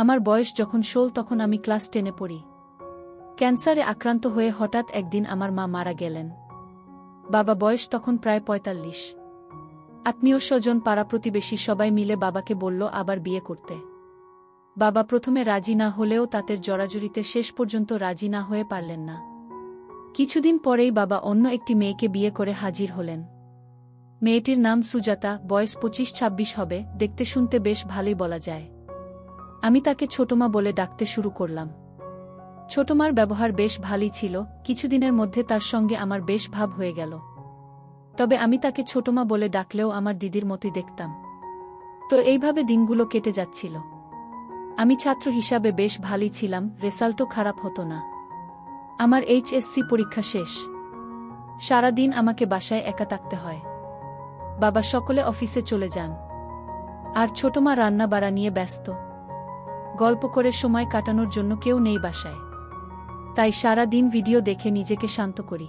আমার বয়স যখন ষোল তখন আমি ক্লাস টেনে পড়ি। ক্যান্সারে আক্রান্ত হয়ে হঠাৎ একদিন আমার মা মারা গেলেন। বাবা বয়স তখন প্রায় পঁয়তাল্লিশ। আত্মীয় স্বজন, পাড়া প্রতিবেশী সবাই মিলে বাবাকে বলল, আবার বিয়ে করতে। বাবা প্রথমে রাজি না হলেও তাদের জড়াজড়িতে শেষ পর্যন্ত রাজি না হয়ে পারলেন না। কিছুদিন পরেই বাবা অন্য একটি মেয়েকে বিয়ে করে হাজির হলেন। মেয়েটির নাম সুজাতা, বয়স পঁচিশ ছাব্বিশ হবে, দেখতে শুনতে বেশ ভালোই বলা যায়। আমি তাকে ছোটমা বলে ডাকতে শুরু করলাম। ছোটমার ব্যবহার বেশ ভালোই ছিল, কিছুদিনের মধ্যে তার সঙ্গে আমার বেশ ভাব হয়ে গেল। তবে আমি তাকে ছোটমা বলে ডাকলেও আমার দিদির মতোই দেখতাম। তো এইভাবে দিনগুলো কেটে যাচ্ছিল। আমি ছাত্র হিসাবে বেশ ভালোই ছিলাম রেজাল্টও খারাপ হতো না। আমার এইচএসসি পরীক্ষা শেষ। সারাদিন আমাকে বাসায় একা থাকতে হয়। বাবা সকলে অফিসে চলে যান। আর ছোটমা রান্না বাড়া নিয়ে ব্যস্ত। গল্প করে সময় কাটানোর জন্য কেউ নেই বাসায়। তাই সারা দিন ভিডিও দেখে নিজেকে শান্ত করি।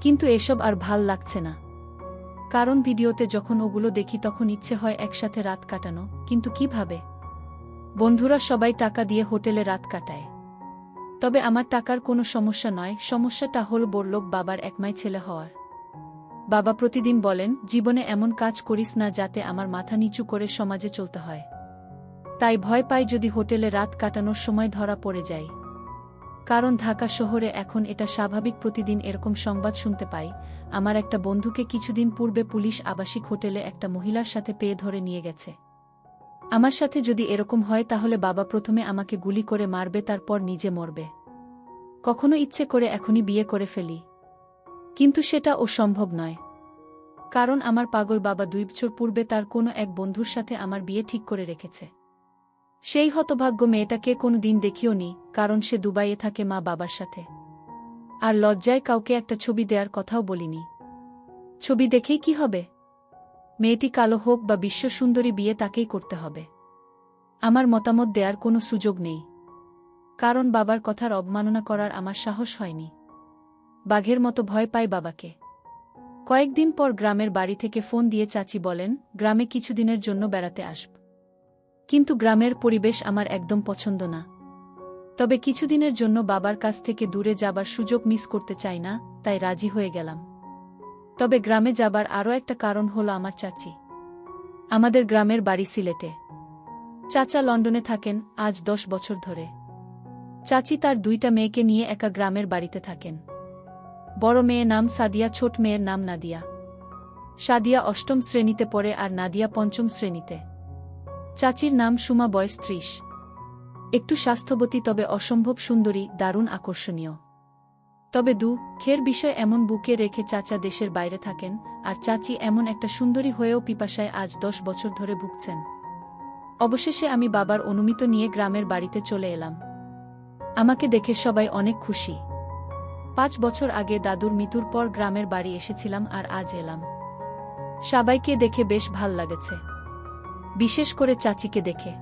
কিন্তু এসব আর ভালো লাগছে না। কারণ ভিডিওতে যখন ওগুলো দেখি তখন ইচ্ছে হয় একসাথে রাত কাটানো, কিন্তু কীভাবে? বন্ধুরা সবাই টাকা দিয়ে হোটেলে রাত কাটায়। তবে আমার টাকার কোনো সমস্যা নয়, সমস্যাটা হল বড়লোক বাবার একমাই ছেলে হওয়ার। বাবা প্রতিদিন বলেন, জীবনে এমন কাজ করিস না যাতে আমার মাথা নিচু করে সমাজে চলতে হয়। তাই ভয় পাই যদি হোটেলে রাত কাটানোর সময় ধরা পড়ে যায়। কারণ ঢাকা শহরে এখন এটা স্বাভাবিক প্রতিদিন এরকম সংবাদ শুনতে পাই। আমার একটা বন্ধুকে কিছুদিন পূর্বে পুলিশ আবাসিক হোটেলে একটা মহিলার সাথে পেয়ে ধরে নিয়ে গেছে। আমার সাথে যদি এরকম হয় তাহলে বাবা প্রথমে আমাকে গুলি করে মারবে, তারপর নিজে মরবে। কখনো ইচ্ছে করে এখনই বিয়ে করে ফেলি। কিন্তু সেটা ও সম্ভব নয়। কারণ আমার পাগল বাবা দুই বছর পূর্বে তার কোনো এক বন্ধুর সাথে আমার বিয়ে ঠিক করে রেখেছে। সেই হতভাগ্য মেয়েটাকে কোনো দিন দেখিও নি কারণ সে দুবাইয়ে থাকে মা বাবার সাথে। আর লজ্জায় কাউকে একটা ছবি দেওয়ার কথাও বলিনি। ছবি দেখেই কি হবে? মেয়েটি কালো হোক বা বিশ্ব সুন্দরী বিয়ে তাকেই করতে হবে। আমার মতামত দেওয়ার কোনো সুযোগ নেই। কারণ বাবার কথার অবমাননা করার আমার সাহস হয়নি। বাঘের মতো ভয় পায় বাবাকে। কয়েকদিন পর গ্রামের বাড়ি থেকে ফোন দিয়ে চাচি বলেন, গ্রামে কিছুদিনের জন্য বেড়াতে আসব। কিন্তু গ্রামের পরিবেশ আমার একদম পছন্দ না। তবে কিছুদিনের জন্য বাবার কাছ থেকে দূরে যাবার সুযোগ মিস করতে চাই না, তাই রাজি হয়ে গেলাম। তবে গ্রামে যাবার আরও একটা কারণ হলো আমার চাচি। আমাদের গ্রামের বাড়ি সিলেটে। চাচা লন্ডনে থাকেন আজ দশ বছর ধরে। চাচি তার দুইটা মেয়েকে নিয়ে একা গ্রামের বাড়িতে থাকেন। বড় মেয়ে নাম সাদিয়া, ছোট মেয়ের নাম নাদিয়া। সাদিয়া অষ্টম শ্রেণীতে পড়ে আর নাদিয়া পঞ্চম শ্রেণীতে। চাচির নাম সুমা বয়স ত্রিশ। একটু স্বাস্থ্যবতী, তবে অসম্ভব সুন্দরী, দারুণ আকর্ষণীয়। তবে দু, খের বিষয় এমন বুকে রেখে চাচা দেশের বাইরে থাকেন, আর চাচি এমন একটা সুন্দরী হয়েও পিপাসায় আজ দশ বছর ধরে ভুগছেন। অবশেষে আমি বাবার অনুমিত নিয়ে গ্রামের বাড়িতে চলে এলাম। আমাকে দেখে সবাই অনেক খুশি। পাঁচ বছর আগে দাদুর মৃত্যুর পর গ্রামের বাড়ি এসেছিলাম আর আজ এলাম। সবাইকে দেখে বেশ ভালো লাগেছে। বিশেষ করে চাচিকে দেখে।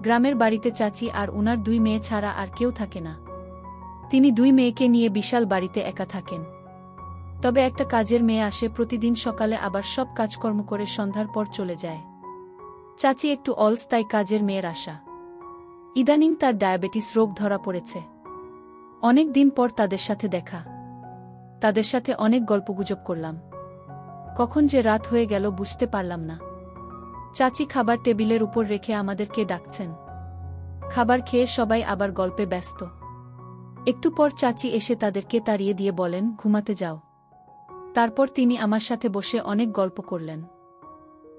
গ্রামের বাড়িতে চাচি আর উনার দুই মেয়ে ছাড়া আর কেউ থাকে না। তিনি দুই মেয়েকে নিয়ে বিশাল বাড়িতে একা থাকেন। তবে একটা কাজের মেয়ে আসে প্রতিদিন সকালে আবার সব কাজকর্ম করে সন্ধ্যার পর চলে যায়। চাচি একটু অলস, তাই কাজের মেয়ের আশা। ইদানিং তার ডায়াবেটিস রোগ ধরা পড়েছে। অনেক দিন পর তাদের সাথে দেখা। তাদের সাথে অনেক গল্পগুজব করলাম। কখন যে রাত হয়ে গেল বুঝতে পারলাম না। চাচি খাবার টেবিলের উপর রেখে আমাদেরকে ডাকছেন। খাবার খেয়ে সবাই আবার গল্পে ব্যস্ত। একটু পর চাচি এসে তাদেরকে তাড়িয়ে দিয়ে বলেন, ঘুমাতে যাও। তারপর তিনি আমার সাথে বসে অনেক গল্প করলেন।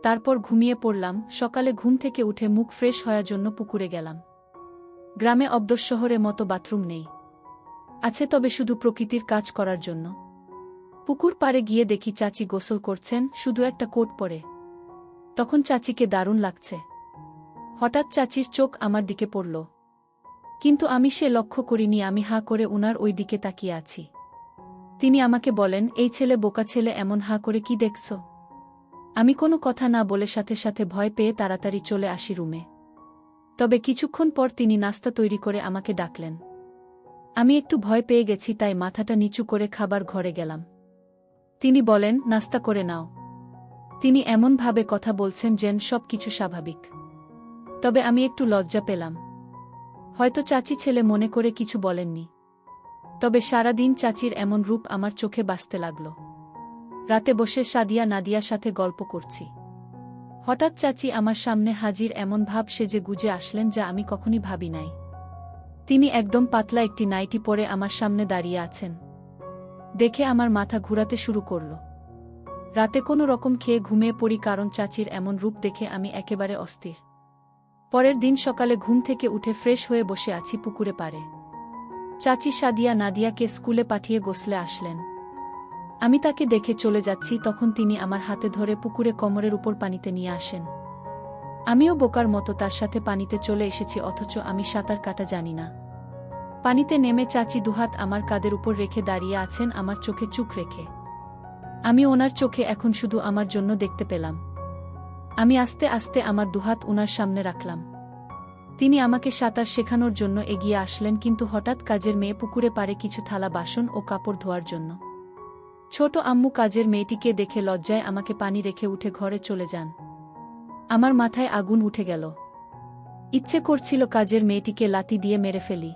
তারপর ঘুমিয়ে পড়লাম, সকালে ঘুম থেকে উঠে মুখ ফ্রেশ হওয়ার জন্য পুকুরে গেলাম। গ্রামে অবদর শহরে মতো বাথরুম নেই। আছে তবে শুধু প্রকৃতির কাজ করার জন্য। পুকুর পাড়ে গিয়ে দেখি চাচি গোসল করছেন, শুধু একটা কোট পরে। তখন চাচিকে দারুণ লাগছে। হঠাৎ চাচির চোখ আমার দিকে পড়ল। কিন্তু আমি সে লক্ষ্য করিনি, আমি হা করে উনার ওই দিকে তাকিয়ে আছি। তিনি আমাকে বলেন, এই ছেলে বোকা ছেলে এমন হা করে কি দেখছ? আমি কোনো কথা না বলে সাথে সাথে ভয় পেয়ে তাড়াতাড়ি চলে আসি রুমে। তবে কিছুক্ষণ পর তিনি নাস্তা তৈরি করে আমাকে ডাকলেন। আমি একটু ভয় পেয়ে গেছি, তাই মাথাটা নিচু করে খাবার ঘরে গেলাম। তিনি বলেন, নাস্তা করে নাও। তিনি এমনভাবে কথা বলছেন যেন সব কিছু স্বাভাবিক। তবে আমি একটু লজ্জা পেলাম। হয়তো চাচি ছেলে মনে করে কিছু বলেননি। তবে সারাদিন চাচির এমন রূপ আমার চোখে বাসতে লাগল। রাতে বসে সাদিয়া নাদিয়ার সাথে গল্প করছি। হঠাৎ চাচি আমার সামনে হাজির এমন ভাব সেজে গুজে আসলেন যা আমি কখনই ভাবি নাই। তিনি একদম পাতলা একটি নাইটি পরে আমার সামনে দাঁড়িয়ে আছেন। দেখে আমার মাথা ঘুরাতে শুরু করল। রাতে কোনো রকম খেয়ে ঘুমিয়ে পড়ি কারণ চাচির এমন রূপ দেখে আমি একেবারে অস্থির। পরের দিন সকালে ঘুম থেকে উঠে ফ্রেশ হয়ে বসে আছি পুকুরে পারে চাচি সাদিয়া নাদিয়াকে স্কুলে পাঠিয়ে গোসলে আসলেন। আমি তাকে দেখে চলে যাচ্ছি তখন তিনি আমার হাতে ধরে পুকুরে কমরের উপর পানিতে নিয়ে আসেন। আমিও বোকার মতো তার সাথে পানিতে চলে এসেছি অথচ আমি সাঁতার কাটা জানি না। পানিতে নেমে চাচি দুহাত আমার কাদের উপর রেখে দাঁড়িয়ে আছেন, আমার চোখে চুক রেখে। আমি ওনার চোখে এখন শুধু আমার জন্য দেখতে পেলাম। আমি আস্তে আস্তে আমার দুহাত ওনার সামনে রাখলাম। তিনি আমাকে সাঁতার শেখানোর জন্য এগিয়ে আসলেন কিন্তু হঠাৎ কাজের মেয়ে পুকুরে পারে কিছু থালা বাসন ও কাপড় ধোয়ার জন্য। ছোট আম্মু কাজের মেয়েটিকে দেখে লজ্জায় আমাকে পানি রেখে উঠে ঘরে চলে যান। আমার মাথায় আগুন উঠে গেল। ইচ্ছে করছিল কাজের মেয়েটিকে লাতি দিয়ে মেরে ফেলি।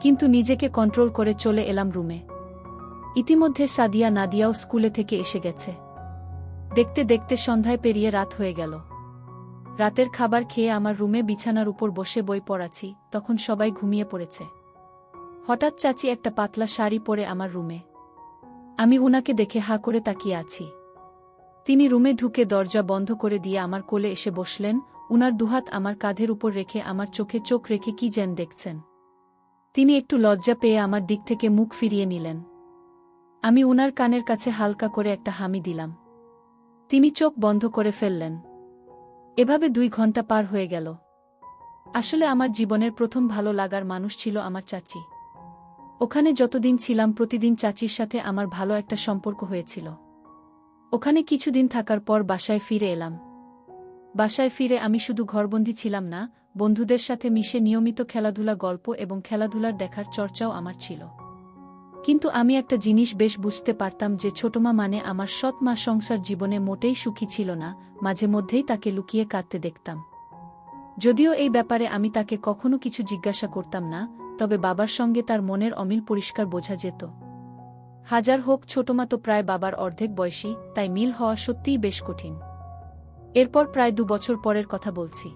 কিন্তু নিজেকে কন্ট্রোল করে চলে এলাম রুমে। ইতিমধ্যে সাদিয়া নাদিয়াও স্কুলে থেকে এসে গেছে। দেখতে দেখতে সন্ধ্যায় পেরিয়ে রাত হয়ে গেল। রাতের খাবার খেয়ে আমার রুমে বিছানার উপর বসে বই পড়াছি তখন সবাই ঘুমিয়ে পড়েছে। হঠাৎ চাচি একটা পাতলা শাড়ি পরে আমার রুমে। আমি উনাকে দেখে হা করে তাকিয়ে আছি। তিনি রুমে ঢুকে দরজা বন্ধ করে দিয়ে আমার কোলে এসে বসলেন, উনার দুহাত আমার কাঁধের উপর রেখে আমার চোখে চোখ রেখে কি যেন দেখছেন। তিনি একটু লজ্জা পেয়ে আমার দিক থেকে মুখ ফিরিয়ে নিলেন। আমি উনার কানের কাছে হালকা করে একটা হামি দিলাম। তিনি চোখ বন্ধ করে ফেললেন। এভাবে দুই ঘণ্টা পার হয়ে গেল। আসলে আমার জীবনের প্রথম ভালো লাগার মানুষ ছিল আমার চাচি। ওখানে যতদিন ছিলাম প্রতিদিন চাচির সাথে আমার ভালো একটা সম্পর্ক হয়েছিল। ওখানে কিছুদিন থাকার পর বাসায় ফিরে এলাম। বাসায় ফিরে আমি শুধু ঘরবন্দি ছিলাম না, বন্ধুদের সাথে মিশে নিয়মিত খেলাধুলা গল্প এবং খেলাধুলার দেখার চর্চাও আমার ছিল। কিন্তু আমি একটা জিনিস বেশ বুঝতে পারতাম যে ছোটমা মানে আমার সৎ মা সংসার জীবনে মোটেই সুখী ছিল না, মাঝে মধ্যেই তাকে লুকিয়ে কাঁদতে দেখতাম। যদিও এই ব্যাপারে আমি তাকে কখনো কিছু জিজ্ঞাসা করতাম না, তবে বাবার সঙ্গে তার মনের অমিল পরিষ্কার বোঝা যেত। হাজার হোক ছোটমা তো প্রায় বাবার অর্ধেক বয়সী, তাই মিল হওয়া সত্যিই বেশ কঠিন। এরপর প্রায় দু বছর পরের কথা বলছি।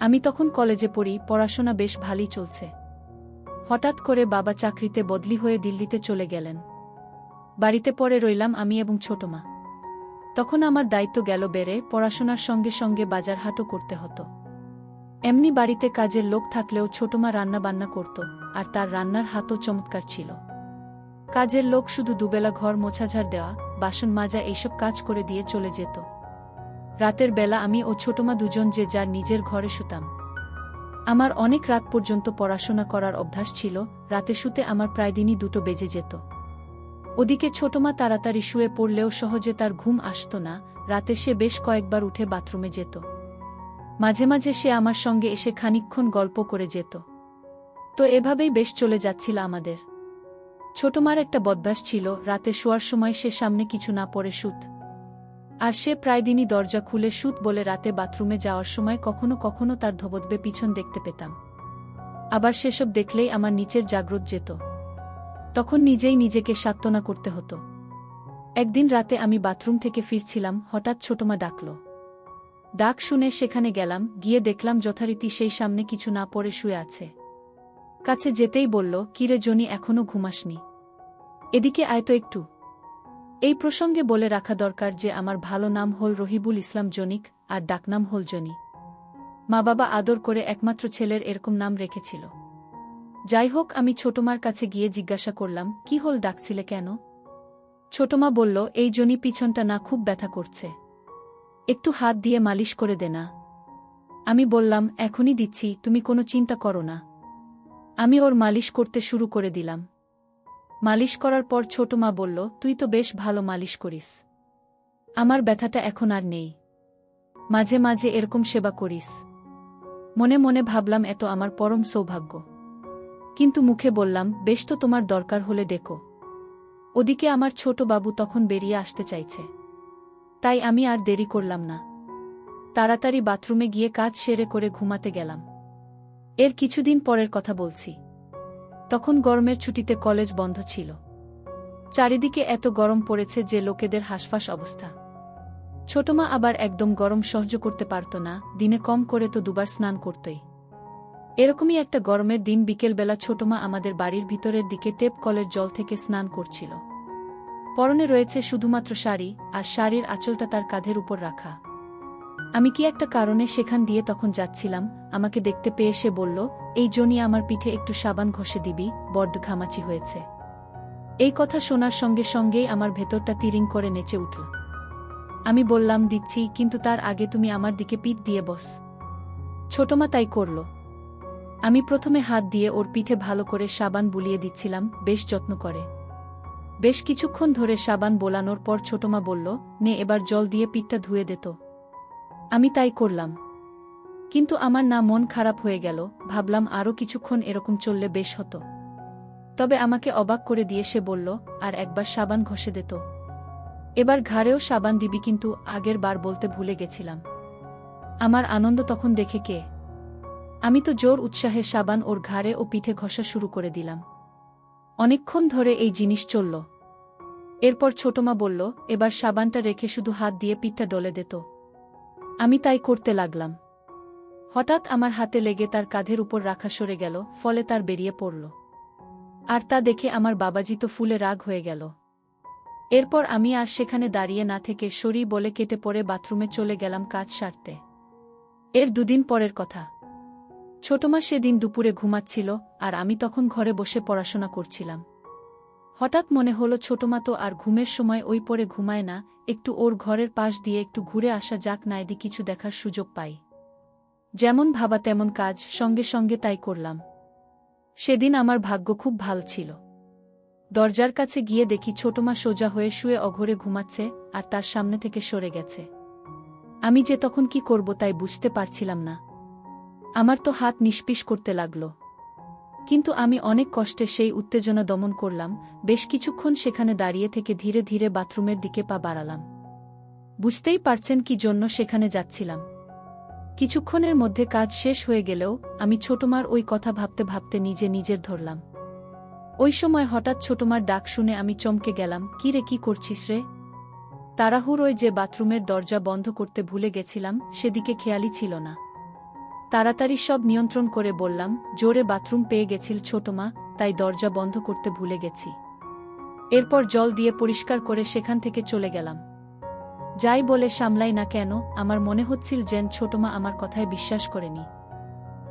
আমি তখন কলেজে পড়ি, পড়াশোনা বেশ ভালোই চলছে। হঠাৎ করে বাবা চাকরিতে বদলি হয়ে দিল্লিতে চলে গেলেন। বাড়িতে পরে রইলাম আমি এবং ছোটমা তখন আমার দায়িত্ব গেল বেড়ে পড়াশোনার সঙ্গে সঙ্গে বাজার হাটও করতে হতো। এমনি বাড়িতে কাজের লোক থাকলেও ছোটমা রান্না বান্না করত আর তার রান্নার হাতও চমৎকার ছিল। কাজের লোক শুধু দুবেলা ঘর মোছাঝাড় দেওয়া, বাসন মাজা এইসব কাজ করে দিয়ে চলে যেত। রাতের বেলা আমি ও ছোটমা দুজন যে যার নিজের ঘরে শুতাম। আমার অনেক রাত পর্যন্ত পড়াশোনা করার অভ্যাস ছিল, রাতে শুতে আমার প্রায় দিনই দুটো বেজে যেত। ওদিকে ছোটমা তাড়াতাড়ি শুয়ে পড়লেও সহজে তার ঘুম আসত না, রাতে সে বেশ কয়েকবার উঠে বাথরুমে যেত। মাঝে মাঝে সে আমার সঙ্গে এসে খানিক্ষণ গল্প করে যেত। তো এভাবেই বেশ চলে যাচ্ছিল আমাদের। ছোটমার একটা বদভ্যাস ছিল, রাতে শোয়ার সময় সে সামনে কিছু না পড়ে সুত আর সে প্রায় দিনই দরজা খুলে সুত বলে রাতে বাথরুমে যাওয়ার সময় কখনো কখনো তার ধবদবে পিছন দেখতে পেতাম। আবার সেসব দেখলেই আমার নিচের জাগ্রত যেত। তখন নিজেই নিজেকে সাত্তনা করতে হতো। একদিন রাতে আমি বাথরুম থেকে ফিরছিলাম, হঠাৎ ছোটমা ডাকল। ডাক শুনে সেখানে গেলাম, গিয়ে দেখলাম যথারীতি সেই সামনে কিছু না পড়ে শুয়ে আছে। কাছে যেতেই বলল, কিরে জনি, এখনও ঘুমাসনি? এদিকে আয় তো একটু। এই প্রসঙ্গে বলে রাখা দরকার যে আমার ভালো নাম হল রহিবুল ইসলাম জনিক, আর ডাকনাম হল জনি। মা বাবা আদর করে একমাত্র ছেলের এরকম নাম রেখেছিল। যাই হোক, আমি ছোটমার কাছে গিয়ে জিজ্ঞাসা করলাম, কি হল, ডাকছিলে কেন? ছোটমা বলল, এই জনি পিছনটা না খুব ব্যথা করছে। একটু হাত দিয়ে মালিশ করে দে না। আমি বললাম, এখনই দিচ্ছি, তুমি কোনো চিন্তা করো না। আমি ওর মালিশ করতে শুরু করে দিলাম। মালিশ করার পর ছোট মা বলল, তুই তো বেশ ভালো মালিশ করিস। আমার ব্যথাটা এখন আর নেই। মাঝে মাঝে এরকম সেবা করিস। মনে মনে ভাবলাম এত আমার পরম সৌভাগ্য। কিন্তু মুখে বললাম, বেশ তো তোমার দরকার হলে দেখো ওদিকে আমার ছোট বাবু তখন বেরিয়ে আসতে চাইছে। তাই আমি আর দেরি করলাম না। তাড়াতাড়ি বাথরুমে গিয়ে কাজ সেরে করে ঘুমাতে গেলাম। এর কিছুদিন পরের কথা বলছি। তখন গরমের ছুটিতে কলেজ বন্ধ ছিল। চারিদিকে এত গরম পড়েছে যে লোকেদের হাসফাস অবস্থা। ছোটমা আবার একদম গরম সহ্য করতে পারত না, দিনে কম করে তো দুবার স্নান করতই। এরকমই একটা গরমের দিন বিকেলবেলা ছোটমা আমাদের বাড়ির ভিতরের দিকে টেপ কলের জল থেকে স্নান করছিল। পরনে রয়েছে শুধুমাত্র শাড়ি, আর শাড়ির আঁচলটা তার কাঁধের উপর রাখা। আমি কি একটা কারণে সেখান দিয়ে তখন যাচ্ছিলাম, আমাকে দেখতে পেয়ে সে বলল এই জন্যই আমার পিঠে একটু সাবান ঘষে দিবি, বড্ড ঘামাচি হয়েছে এই কথা শোনার সঙ্গে সঙ্গেই আমার ভেতরটা তিরিং করে নেচে উঠল। আমি বললাম, দিচ্ছি, কিন্তু তার আগে তুমি আমার দিকে পিঠ দিয়ে বস ছোটমা তাই করল। আমি প্রথমে হাত দিয়ে ওর পিঠে ভালো করে সাবান বুলিয়ে দিচ্ছিলাম, বেশ যত্ন করে। বেশ কিছুক্ষণ ধরে সাবান বোলানোর পর ছোটমা বলল, নে, এবার জল দিয়ে পিঠটা ধুয়ে দিত আমি তাই করলাম। কিন্তু আমার না মন খারাপ হয়ে গেল, ভাবলাম আরও কিছুক্ষণ এরকম চললে বেশ হতো। তবে আমাকে অবাক করে দিয়ে সে বলল, আর একবার সাবান ঘষে দিত এবার ঘাড়েও সাবান দিবি কিন্তু আগের বার বলতে ভুলে গেছিলাম। আমার আনন্দ তখন দেখে কে? আমি তো জোর উৎসাহে সাবান ওর ঘাড়ে ও পিঠে ঘষা শুরু করে দিলাম। অনেকক্ষণ ধরে এই জিনিস চলল। এরপর ছোটমা বলল, এবার সাবানটা রেখে শুধু হাত দিয়ে পিঠটা ডলে দিত আমি তাই করতে লাগলাম। হঠাৎ আমার হাতে লেগে তার কাঁধের উপর রাখা সরে গেল, ফলে তার বেরিয়ে পড়ল। আর তা দেখে আমার বাবাজি তো ফুলে রাগ হয়ে গেল। এরপর আমি আর সেখানে দাঁড়িয়ে না থেকে সরি বলে কেটে পড়ে বাথরুমে চলে গেলাম কাজ সারতে। এর দুদিন পরের কথা। ছোটমা সেদিন দুপুরে ঘুমাচ্ছিল, আর আমি তখন ঘরে বসে পড়াশোনা করছিলাম। হঠাৎ মনে হলো ছোটমা তো আর ঘুমের সময় ওই পরে ঘুমায় না, একটু ওর ঘরের পাশ দিয়ে একটু ঘুরে আসা যাক নাইদি কিছু দেখার সুযোগ পাই। যেমন ভাবা তেমন কাজ, সঙ্গে সঙ্গে তাই করলাম। সেদিন আমার ভাগ্য খুব ভালো ছিল। দরজার কাছে গিয়ে দেখি ছোটমা সোজা হয়ে শুয়ে অঘরে ঘুমাচ্ছে আর তার সামনে থেকে সরে গেছে। আমি যে তখন কি করব তাই বুঝতে পারছিলাম না। আমার তো হাত নিষ্পিস করতে লাগল। কিন্তু আমি অনেক কষ্টে সেই উত্তেজনা দমন করলাম, বেশ কিছুক্ষণ সেখানে দাঁড়িয়ে থেকে ধীরে ধীরে বাথরুমের দিকে পা বাড়ালাম। বুঝতেই পারছেন কি জন্য সেখানে যাচ্ছিলাম। কিছুক্ষণের মধ্যে কাজ শেষ হয়ে গেলেও আমি ছোটমার ওই কথা ভাবতে ভাবতে নিজে নিজের ধরলাম। ওই সময় হঠাৎ ছোটমার ডাক শুনে আমি চমকে গেলাম, কি রে, কি করছিস রে? তাড়াহুড়োয় যে বাথরুমের দরজা বন্ধ করতে ভুলে গেছিলাম, সেদিকে খেয়ালই ছিল না। তাড়াতাড়ি সব নিয়ন্ত্রণ করে বললাম, জোরে বাথরুম পেয়ে গেছিল ছোটমা, তাই দরজা বন্ধ করতে ভুলে গেছি। এরপর জল দিয়ে পরিষ্কার করে সেখান থেকে চলে গেলাম। যাই বলে সামলাই না কেন, আমার মনে হচ্ছিল যেন ছোটমা আমার কথায় বিশ্বাস করেনি।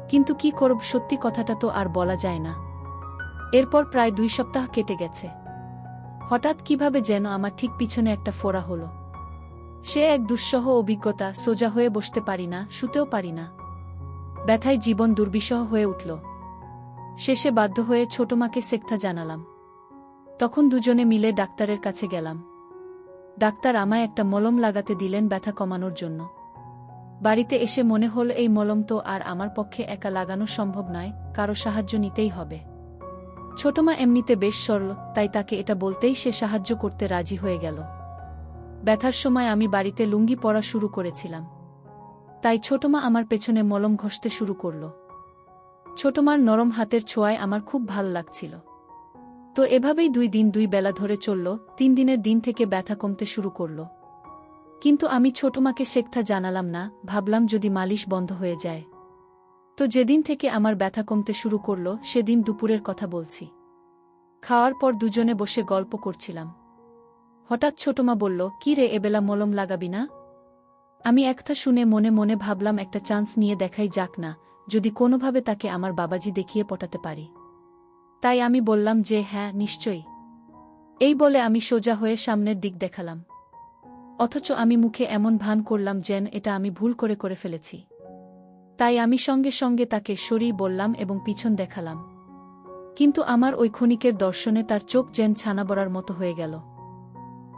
কিন্তু কি করব, সত্যি কথাটা তো আর বলা যায় না। এরপর প্রায় দুই সপ্তাহ কেটে গেছে। হঠাৎ কীভাবে যেন আমার ঠিক পিছনে একটা ফোড়া হলো। সে এক দুঃসহ অভিজ্ঞতা, সোজা হয়ে বসতে পারি না, শুতেও পারি না। ব্যথায় জীবন দুর্বিষহ হয়ে উঠল। শেষে বাধ্য হয়ে ছোটমাকে সেক্থা জানালাম। তখন দুজনে মিলে ডাক্তারের কাছে গেলাম। ডাক্তার আমায় একটা মলম লাগাতে দিলেন ব্যথা কমানোর জন্য। বাড়িতে এসে মনে হল এই মলম তো আর আমার পক্ষে একা লাগানো সম্ভব নয়, কারও সাহায্য নিতেই হবে। ছোটমা এমনিতে বেশ সরল, তাই তাকে এটা বলতেই সে সাহায্য করতে রাজি হয়ে গেল। ব্যথার সময় আমি বাড়িতে লুঙ্গি পরা শুরু করেছিলাম। তাই ছোটমা আমার পেছনে মলম ঘষতে শুরু করল। ছোটমার নরম হাতের ছোঁয়ায় আমার খুব ভালো লাগছিল। তো এভাবেই দুই দিন দুই বেলা ধরে চলল, তিন দিনের দিন থেকে ব্যথা কমতে শুরু করল। কিন্তু আমি ছোটমাকে শেখথা জানালাম না, ভাবলাম যদি মালিশ বন্ধ হয়ে যায়। তো যেদিন থেকে আমার ব্যথা কমতে শুরু করল, সেদিন দুপুরের কথা বলছি। খাওয়ার পর দুজনে বসে গল্প করছিলাম। হঠাৎ ছোটমা বলল, কি রে, এবেলা মলম লাগাবি না? আমি একথা শুনে মনে মনে ভাবলাম, একটা চান্স নিয়ে দেখাই যাক না, যদি কোনোভাবে তাকে আমার বাবাজি দেখিয়ে পটাতে পারি। তাই আমি বললাম যে হ্যাঁ নিশ্চয়ই। এই বলে আমি সোজা হয়ে সামনের দিক দেখালাম। অথচ আমি মুখে এমন ভান করলাম যেন এটা আমি ভুল করে করে ফেলেছি। তাই আমি সঙ্গে সঙ্গে তাকে সরিয়ে বললাম এবং পিছন দেখালাম। কিন্তু আমার ওই ক্ষণিকের দর্শনে তার চোখ যেন ছানা বড়ার মতো হয়ে গেল।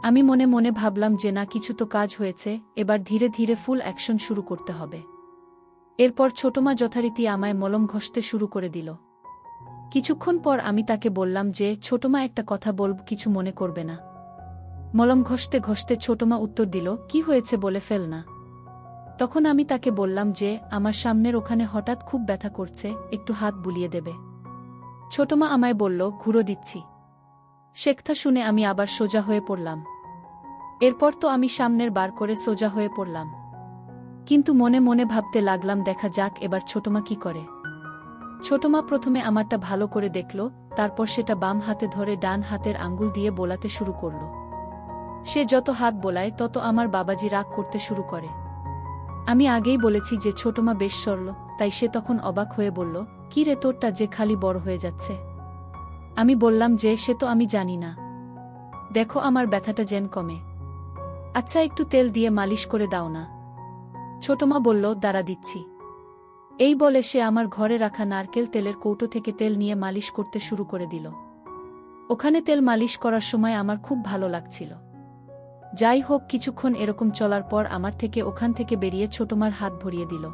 আমি মনে মনে ভাবলাম যে, না, কিছু তো কাজ হয়েছে, এবার ধীরে ধীরে ফুল অ্যাকশন শুরু করতে হবে। এরপর ছোটমা যথারীতি আমায় মলম ঘষতে শুরু করে দিল। কিছুক্ষণ পর আমি তাকে বললাম যে, ছোটমা, একটা কথা বলব, কিছু মনে করবে না। মলম ঘষতে ঘষতে ছোটমা উত্তর দিল, কি হয়েছে বলে ফেল না। তখন আমি তাকে বললাম যে, আমার সামনের ওখানে হঠাৎ খুব ব্যথা করছে, একটু হাত বুলিয়ে দেবে। ছোটমা আমায় বলল, ঘুরো, দিচ্ছি। শেখথা শুনে আমি আবার সোজা হয়ে পড়লাম। এরপর তো আমি সামনের বার করে সোজা হয়ে পড়লাম। কিন্তু মনে মনে ভাবতে লাগলাম, দেখা যাক, এবার ছোটমা কি করে? ছোটমা প্রথমে আমারটা ভালো করে দেখল, তারপর সেটা বাম হাতে ধরে ডান হাতের আঙ্গুল দিয়ে বোলাতে শুরু করল। সে যত হাত বোলায়, তত আমার বাবাজি রাগ করতে শুরু করে। আমি আগেই বলেছি যে ছোটমা বেশ সরল, তাই সে তখন অবাক হয়ে বলল, কি রে তোরটা যে খালি বড় হয়ে যাচ্ছে? আমি বললাম যে, সে তো আমি জানি না। দেখো আমার ব্যথাটা যেন কমে। আচ্ছা একটু তেল দিয়ে মালিশ করে দাও না। ছোটমা বলল, দাঁড়া দিচ্ছি। এই বলে সে আমার ঘরে রাখা নারকেল তেলের কৌটো থেকে তেল নিয়ে মালিশ করতে শুরু করে দিল। ওখানে তেল মালিশ করার সময় আমার খুব ভালো লাগছিল। যাই হোক, কিছুক্ষণ এরকম চলার পর আমার থেকে ওখান থেকে বেরিয়ে ছোটমার হাত ভরিয়ে দিল।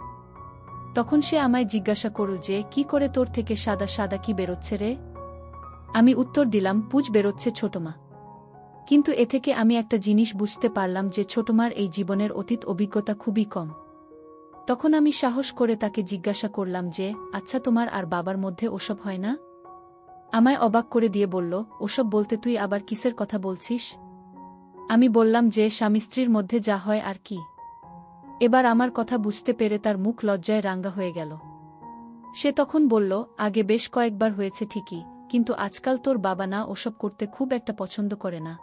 তখন সে আমায় জিজ্ঞাসা করল যে, কি করে তোর থেকে সাদা সাদা কি বেরোচ্ছে রে? আমি উত্তর দিলাম, পুজ বেরোচ্ছে ছোটমা। কিন্তু এ থেকে আমি একটা জিনিস বুঝতে পারলাম যে ছোটমার এই জীবনের অতীত অভিজ্ঞতা খুবই কম। তখন আমি সাহস করে তাকে জিজ্ঞাসা করলাম যে আচ্ছা তোমার আর বাবার মধ্যে ওসব হয় না? আমায় অবাক করে দিয়ে বলল, ওসব বলতে তুই আবার কিসের কথা বলছিস? আমি বললাম যে, স্বামী স্ত্রীর মধ্যে যা হয় আর কি। এবার আমার কথা বুঝতে পেরে তার মুখ লজ্জায় রাঙ্গা হয়ে গেল। সে তখন বলল, আগে বেশ কয়েকবার হয়েছে ঠিকই, কিন্তু আজকাল তোর বাবা না ওসব করতে খুব একটা পছন্দ করে না।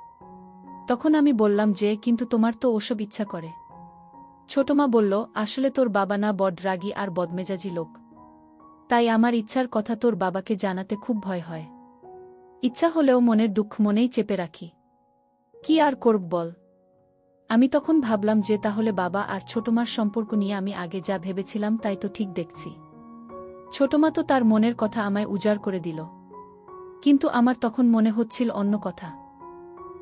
তখন আমি বললাম যে, কিন্তু তোমার তো ওসব ইচ্ছা করে। ছোটমা বলল, আসলে তোর বাবা না বড রাগী আর বদমেজাজি লোক। তাই আমার ইচ্ছার কথা তোর বাবাকে জানাতে খুব ভয় হয়। ইচ্ছা হলেও মনের দুঃখ মনেই চেপে রাখি। কি আর করব বল? আমি তখন ভাবলাম যে তাহলে বাবা আর ছোটমার সম্পর্ক নিয়ে আমি আগে যা ভেবেছিলাম তাই তো ঠিক দেখছি। ছোটমা তো তার মনের কথা আমায় উজাড় করে দিল। কিন্তু আমার তখন মনে হচ্ছিল অন্য কথা।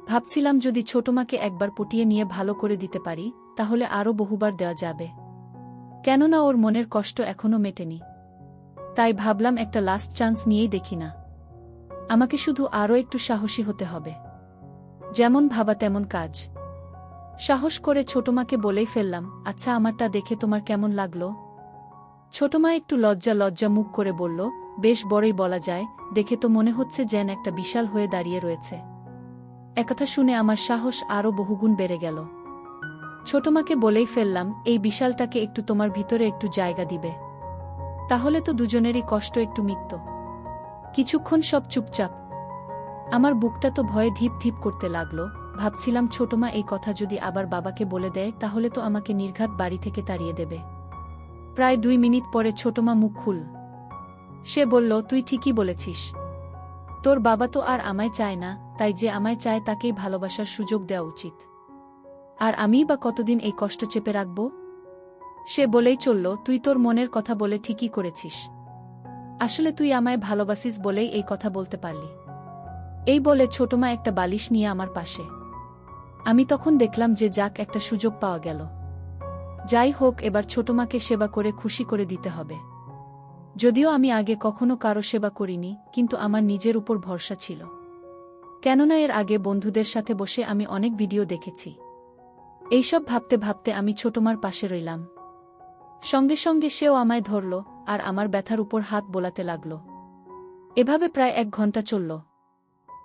ভাবছিলাম যদি ছোটমাকে একবার পটিয়ে নিয়ে ভালো করে দিতে পারি তাহলে আরও বহুবার দেওয়া যাবে। কেননা ওর মনের কষ্ট এখনও মেটেনি। তাই ভাবলাম একটা লাস্ট চান্স নিয়েই দেখি না। আমাকে শুধু আরও একটু সাহসী হতে হবে। যেমন ভাবা তেমন কাজ। সাহস করে ছোটমাকে বলেই ফেললাম আচ্ছা আমারটা দেখে তোমার কেমন লাগল? ছোটমা একটু লজ্জা লজ্জা মুখ করে বলল, বেশ বড়ই বলা যায়, দেখে তো মনে হচ্ছে যেন একটা বিশাল হয়ে দাঁড়িয়ে রয়েছে। একথা শুনে আমার সাহস আরও বহুগুণ বেড়ে গেল। ছোটমাকে বলেই ফেললাম, এই বিশালটাকে একটু তোমার ভিতরে একটু জায়গা দিবে। তাহলে তো দুজনেরই কষ্ট একটু মিটত। কিছুক্ষণ সব চুপচাপ। আমার বুকটা তো ভয়ে ধীপ ধীপ করতে লাগল। ভাবছিলাম ছোটমা এই কথা যদি আবার বাবাকে বলে দেয়, তাহলে তো আমাকে নির্ঘাত বাড়ি থেকে তাড়িয়ে দেবে। প্রায় দুই মিনিট পরে ছোটমা মুখ খুল। সে বলল, তুই ঠিকই বলেছিস। তোর বাবা তো আর আমায় চায় না, তাই যে আমায় চায় তাকেই ভালোবাসার সুযোগ দেওয়া উচিত। আর আমিই বা কতদিন এই কষ্ট চেপে রাখব? সে বলেই চলল, তুই তোর মনের কথা বলে ঠিকই করেছিস। আসলে তুই আমায় ভালোবাসিস বলেই এই কথা বলতে পারলি। এই বলে ছোটমা একটা বালিশ নিয়ে আমার পাশে। আমি তখন দেখলাম যে যাক, একটা সুযোগ পাওয়া গেল। যাই হোক, এবার ছোটমাকে সেবা করে খুশি করে দিতে হবে। যদিও আমি আগে কখনো কারও সেবা করিনি, কিন্তু আমার নিজের উপর ভরসা ছিল। কেননা এর আগে বন্ধুদের সাথে বসে আমি অনেক ভিডিও দেখেছি। এইসব ভাবতে ভাবতে আমি ছোটমার পাশে রইলাম। সঙ্গে সঙ্গে সেও আমায় ধরল আর আমার ব্যথার উপর হাত বোলাতে লাগল। এভাবে প্রায় এক ঘণ্টা চলল।